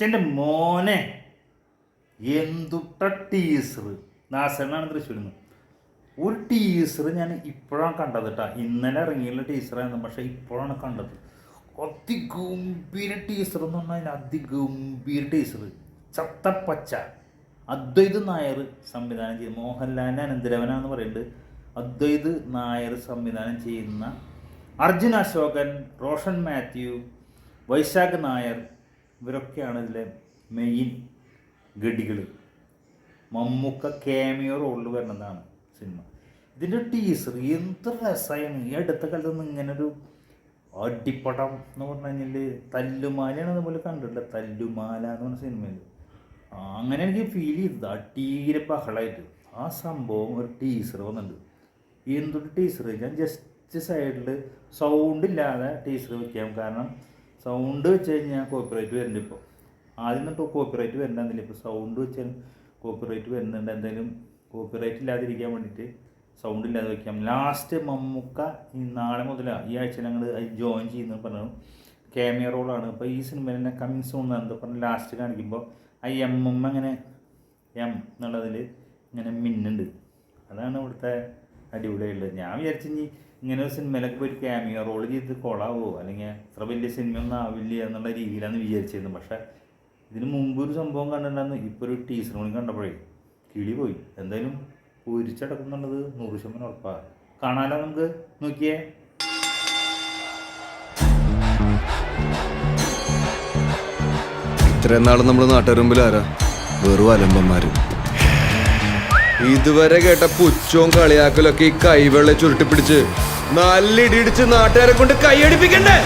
ചെന്റെ മോനെ. എന്തുട്ട ടീസർ നാസനാണ് തൃശ്ശൂരിൽ നിന്ന്. ഒരു ടീസർ ഞാൻ ഇപ്പോഴാണ് കണ്ടത് കേട്ടോ ഇന്നലെ ഇറങ്ങിയുള്ള ടീസറായിരുന്നു പക്ഷേ ഇപ്പോഴാണ് കണ്ടത്. അതിഗംഭീര ടീസർ എന്ന് പറഞ്ഞാൽ അതിഗംഭീര ടീസർ ചത്തപ്പച്ച. അദ്വൈത് നായർ സംവിധാനം ചെയ്ത് മോഹൻലാലിന്റെ അനന്തരവനാന്ന് പറയുന്നത് അദ്വൈത് നായർ സംവിധാനം ചെയ്യുന്ന അർജുൻ അശോകൻ റോഷൻ മാത്യു വൈശാഖ് നായർ ഇവരൊക്കെയാണ് ഇതിലെ മെയിൻ ഗഡികൾ. മമ്മൂക്ക കേമിയോ റോളിൽ വരുന്നതാണ് സിനിമ ഇതിന്റെ ടീസർ എന്ത് രസമാണ് ഈ അടുത്ത കാലത്തൊന്നും ഇങ്ങനൊരു അടിപ്പടം എന്ന് പറഞ്ഞു കഴിഞ്ഞാൽ തല്ലുമാലയാണ് അതുപോലെ കണ്ടിട്ടില്ല തല്ലുമാല എന്ന് പറഞ്ഞ സിനിമയിൽ അങ്ങനെ എനിക്ക് ഫീൽ ചെയ്തത്. അടീരെ ബഹളമായിട്ട് ആ സംഭവം ഒരു ടീസർ വന്നിട്ടുണ്ട്. എന്തൊരു ടീസർ ഞാൻ ജസ്റ്റ് സൈഡിൽ സൗണ്ട് ഇല്ലാതെ ടീസർ വെക്കാം. കാരണം സൗണ്ട് വെച്ച് കഴിഞ്ഞാൽ കോപ്പിറൈറ്റ് വരുന്നുണ്ട് ഇപ്പോൾ ആദ്യം തൊട്ട് കോപ്പിറൈറ്റ് വരണ്ടെന്നില്ല. ഇപ്പോൾ സൗണ്ട് വെച്ചാൽ കോപ്പിറൈറ്റ് വരുന്നുണ്ട്. എന്തായാലും കോപ്പിറൈറ്റ് ഇല്ലാതിരിക്കാൻ വേണ്ടിയിട്ട് സൗണ്ട് ഇല്ലാതെ വയ്ക്കാം ലാസ്റ്റ് മമ്മൂക്ക നാളെ മുതലാണ് ഈ ആഴ്ച ഞങ്ങൾ ജോയിൻ ചെയ്യുന്നു പറഞ്ഞു ക്യാമിയ റോളാണ് അപ്പോൾ ഈ സിനിമ തന്നെ കമ്മിങ് സോൺ എന്താ പറഞ്ഞാൽ ലാസ്റ്റ് കാണിക്കുമ്പോൾ ആ എം എം അങ്ങനെ എം എന്നുള്ളതിൽ ഇങ്ങനെ മിന്നുണ്ട്. അതാണ് ഇവിടുത്തെ അടിപൊളിയായിട്ടുള്ളത് ഞാൻ വിചാരിച്ചു ഇനി ഇങ്ങനെ ഒരു സിനിമയിലൊക്കെ പോയി ക്യാമിയോ റോൾ ചെയ്ത് കൊളാവോ? അല്ലെങ്കിൽ അത്ര വലിയ സിനിമയൊന്നും ആവില്ല എന്നുള്ള രീതിയിലാണ് വിചാരിച്ചിരുന്നത് പക്ഷേ ഇതിന് മുമ്പ് ഒരു സംഭവം കണ്ടിട്ടുണ്ടായിരുന്നു. ഇപ്പോൾ ഒരു ടീസർ കൂടി കണ്ടപ്പോഴേ കിളി പോയി. എന്തായാലും പൊരിച്ചടക്കുന്നുള്ളത് നൂറ് ശതമാനം ഉറപ്പാണ് കാണാലോ നമുക്ക്? നോക്കിയേ. ഇത്രയും നാളും നമ്മുടെ നാട്ടുകാരുമ്പിൽ ആരാ വെറും അലമ്പന്മാര്. ഇതുവരെ കേട്ട പുച്ചവും കളിയാക്കലൊക്കെ ഈ കൈവെള്ള ചുരുട്ടിപ്പിടിച്ച് നല്ല ഇടിയിടിച്ച് നാട്ടുകാരെ കൊണ്ട് കൈയടിപ്പിക്കണ്ടേ?